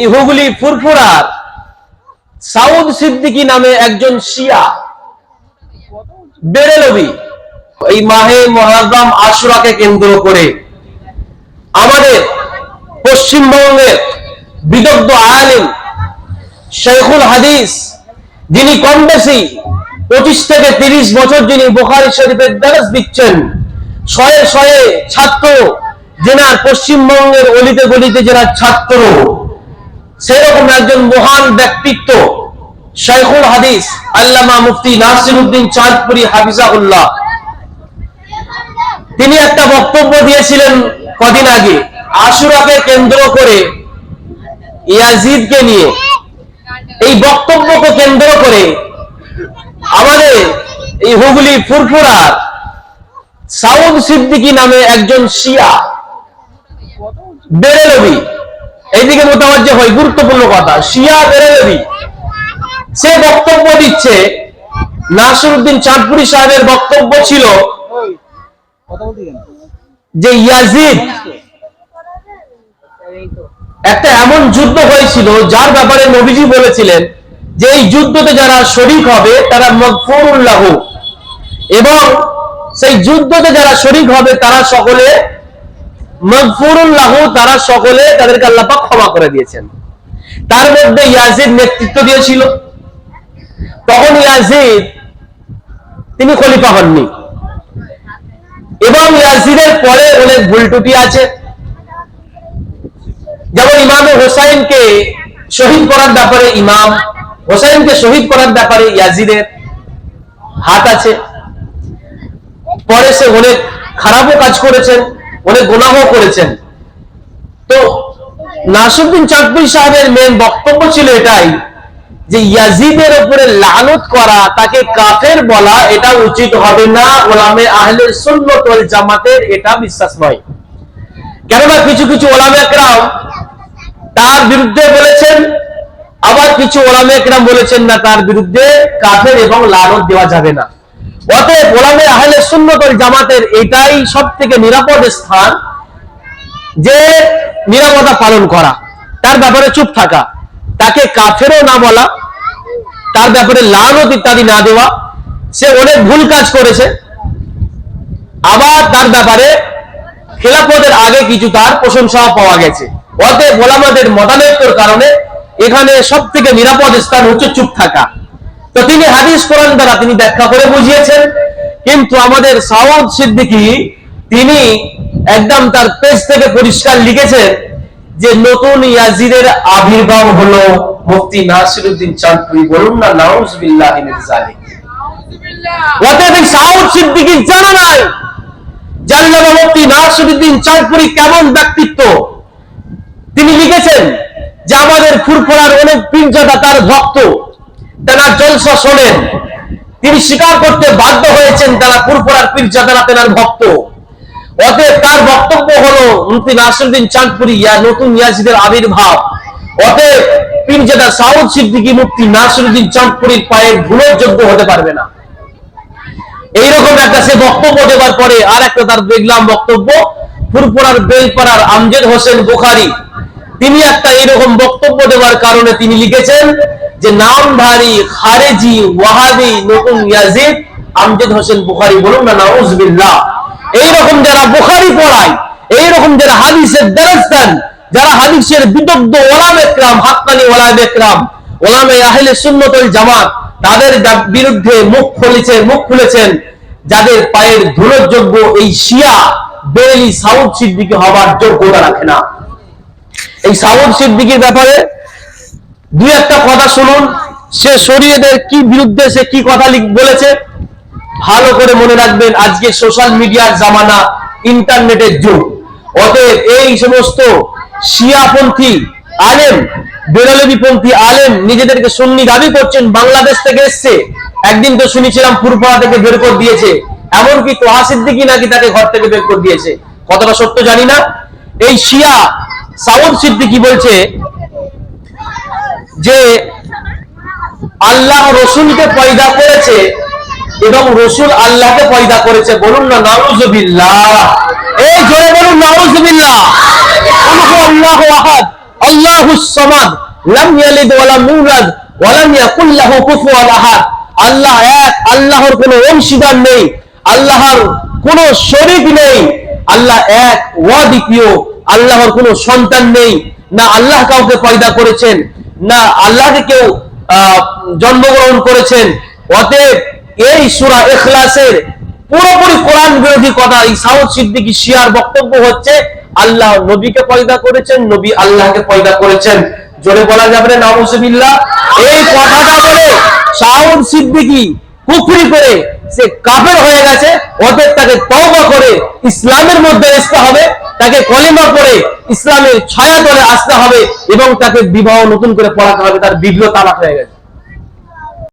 এই হুগলি ফুরফুরার সাউদ সিদ্দিকী নামে একজন শিয়া, বেরেলবি। এই মাহে মহারাম আশুরাকে কেন্দ্র করে আমাদের পশ্চিমবঙ্গের বিদগ্ধ আয়ালিম শেখুল হাদিস, যিনি কম বেশি পঁচিশ থেকে তিরিশ বছর যিনি বোখারি শরীফের দ্বারস দিচ্ছেন, শয়ে শয়ে ছাত্র জেনার পশ্চিমবঙ্গের অলিতে গলিতে জেনার ছাত্র সেরকম একজন মহান ব্যক্তিত্ব শেখুল হাদিস, আল্লামা মুফতি নাসিরুদ্দিন চাঁদপুরি হাফিজাউল্লাহ তিনি একটা বক্তব্য দিয়েছিলেন কদিন আগে, আশুরাকে কেন্দ্র করে, ইয়াজিদকে নিয়ে। এই বক্তব্যকে কেন্দ্র করে আমাদের এই হুগলি ফুরফুরার সাউদ সিদ্দিকী নামে একজন শিয়া, বেরেলবি এইদিকে মোটামুটি হয়, গুরুত্বপূর্ণ কথা। শিয়া বেরেলবি সে বক্তব্য দিচ্ছে, নাসিরুদ্দিন চাঁদপুরি সাহেবের বক্তব্য ছিল যে ইয়াজিদ, একটা এমন যুদ্ধ হয়েছিল, যার ব্যাপারে নবীজি বলেছিলেন যে এই যুদ্ধতে যারা শরিক হবে, তারা মগফুরুল্লাহ এবং সেই যুদ্ধতে যারা শরিক হবে, তারা সকলে তারা সকলে তাদেরকে আল্লাহ পাক ক্ষমা করে দিয়েছেন। তার মধ্যে ইয়াজিদ নেতৃত্ব দিয়েছিল। তখন ইয়াজিদ, তিনি খলিফা হননি। এবং ইয়াজিদের পরে অনেক ভুল ত্রুটি আছে। যেমন ইমাম হোসাইনকে শহীদ করার ব্যাপারে ইমাম, হোসাইনকে শহীদ করার ব্যাপারে ইয়াজিদের হাত আছে। পরে সে অনেক খারাপও কাজ করেছেন। অনেক গুনাহ করেছেন। তো নাসুদ্দিন চাঁদপুরি সাহেবের মেন বক্তব্য ছিল এটাই যে ইয়াজিদের উপরে লানত করা, তাকে কাফের বলা, এটা উচিত হবে না। ওলামে আহলে সুন্নত জামাতের এটা বিশ্বাস নয়। কেননা কিছু কিছু ওলামে একরাম তার বিরুদ্ধে বলেছেন, আবার কিছু ওলামে একরাম বলেছেন না, তার বিরুদ্ধে কাফের এবং লালত দেওয়া যাবে না। অতএব ওলামে আহলে সুন্নত ওয়াল জামাতের এটাই সব থেকে নিরাপদ স্থান যে নিরাপত্তা পালন করা। তার ব্যাপারে চুপ থাকা, তাকে কাফেরও না বলা, তার ব্যাপারে লানত ইত্যাদি না দেওয়া, সে অনেক ভুল কাজ করেছে। আবার তার ব্যাপারে খেলাফতের আগে কিছু তার প্রশংসাও পাওয়া গেছে। অতএব ওলামাদের মতানৈক্যর কারণে এখানে সব থেকে নিরাপদ স্থান হচ্ছে চুপ থাকা। তো তিনি হাদিস কোরআন দ্বারা তিনি ব্যাখ্যা করে বুঝিয়েছেন, কিন্তু আমাদের সাউদ সিদ্দিকী তিনি একদম তার পেজ থেকে পরিষ্কার লিখেছেন যে নতুন ইয়াজিদের আবির্ভাব হলো মুফতি নাসিরুদ্দিন চাঁদপুরি। বলুন না, নাউজুবিল্লাহি মিন জালিক অতএব সাউদ সিদ্দিকীর জানা নাই জাল্লামা মুফতি নাসিরুদ্দিন চাঁদপুরি কেমন ব্যক্তিত্ব। তিনি লিখেছেন যে আমাদের ফুরফুরার অনেক পীরজাদা তার ভক্ত। তেনার জলসা শোনেন। তিনি স্বীকার করতে বাধ্য হয়েছেন তারা ফুরফুরার পীরজাদারা তেনার ভক্ত। অতএব তার বক্তব্য হলো মুফতি নাসিরুদ্দিন চাঁদপুরি, ইয়া নতুন ইয়াজিদের আবির্ভাব। অতএব পীরজাদা সাউদ সিদ্দিকী মুফতি নাসিরুদ্দিন চাঁদপুরির পায়ের ধুলোর যোগ্য হতে পারবে না। এইরকম একটা সে বক্তব্য দেওয়ার পরে আর একটা তার দেখলাম বক্তব্য ফুরপুরার বেলপাড়ার আমজেদ হোসেন বুখারি। তিনি একটা এরকম বক্তব্য দেওয়ার কারণে তিনি লিখেছেন যে নামধারী খারেজি, ওয়াহাবি, নতুন ইয়াজিদ, আমজেদ হোসেন বুখারি বলুন না, নাউজবিল্লাহ। এইরকম যারা বুখারি পড়ায়, এইরকম যারা হাদিসের দরজ দেন, যারা হাদিসের বিদগ্ধ ওলাম একরাম, হাক্কানি ওলাম একরাম, ওলামে আহলে সুন্নতুল জামাত, তাদের বিরুদ্ধে মুখ খুলেছেন মুখ খুলেছেন, যাদের পায়ের ধুলোর যোগ্য এই শিয়া বেরেলি সাউদ সিদ্দিকি হবার যোগ্যতা রাখে না। এই সাউদ সিদ্দিকির ব্যাপারে দুই একটা কথা শুনুন। সে শরীয়তের কি বিরুদ্ধে সে কি কথা বলেছে, ভালো করে মনে রাখবেন, আজকে সোশ্যাল মিডিয়ার জামানা ইন্টারনেটের যুগ। অতএব এই সমস্ত শিয়াপন্থী আলেম বেরলবিপন্থী আলেম নিজেদেরকে সুন্নি দাবি করছেন, বাংলাদেশ থেকে এসছে। একদিন তো শুনেছিলাম ফুরপাড়া থেকে বের করে দিয়েছে। এমনকি তোহা সিদ্দিকি নাকি তাকে ঘর থেকে বের করে দিয়েছে। কতটা সত্য জানি না। এই শিয়া সাউদ সিদ্দিকি বলছে যে আল্লাহ রসুলকে পয়দা করেছে এবং রসুল আল্লাহকে পয়দা করেছে। বলুন না, নাউজুবিল্লাহ। এই জোরে বলুন, নাউজুবিল্লাহ। আল্লাহ আহাদ আল্লাহুস সামাদ, লাম ইয়ালিদ ওয়া লাম ইউলাদ ওয়া লাম ইয়াকুল লাহু কুফুয়ান আহাদ। আল্লাহ এক, আল্লাহর কোনো অংশীদার নেই, আল্লাহর কোনো শরীক নেই। আল্লাহ এক ওয়াদিতীয় আল্লাহর কোনো সন্তান নেই। না আল্লাহ কাউকে পয়দা করেছেন না, আল্লাহকে কেউ জন্মগ্রহণ করেছেন। অতএব এই সুরা এখলাসের পুরোপুরি কোরআন বিরোধী কথা, এই সাউদ সিদ্দিকী শিয়ার বক্তব্য হচ্ছে, আল্লাহ নবীকে পয়দা করেছেন, নবী আল্লাহকে পয়দা করেছেন। জোরে বলা যাবে না, নাউজুবিল্লাহ? এই কথাটা বলে সাউদ সিদ্দিকী কুফরি করে সে কাফের হয়ে গেছে, অতএব তাকে তওবা করে ইসলামের মধ্যে আসতে হবে, তাকে কলিমা করে ইসলামের ছায়া তলে আসতে হবে এবং তাকে বিবাহ নতুন করে পড়াতে হবে, তার বিঘ্ন তালাক হয়ে গেছে।